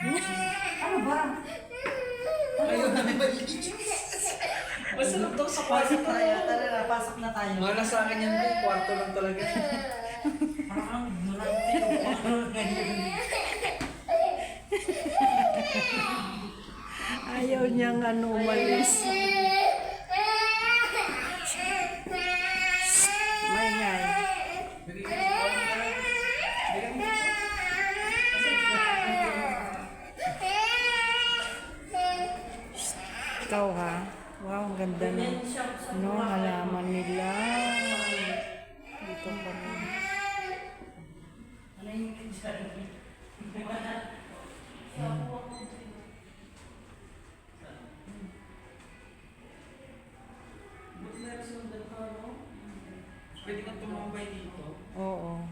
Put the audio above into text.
Ano ba? Ayaw na may mali. Masarap daw sa kwarto Pasok tayo. Tara na, pasok na tayo. Mana sa akin yan, Bay. Kwarto lang talaga. Parang marami Ayaw niyang ano umalis. Maingay. ikaw ha. Wow, ang ganda ng no, halaman nila. Dito pa rin. Pwede kang tumambay dito? Oo.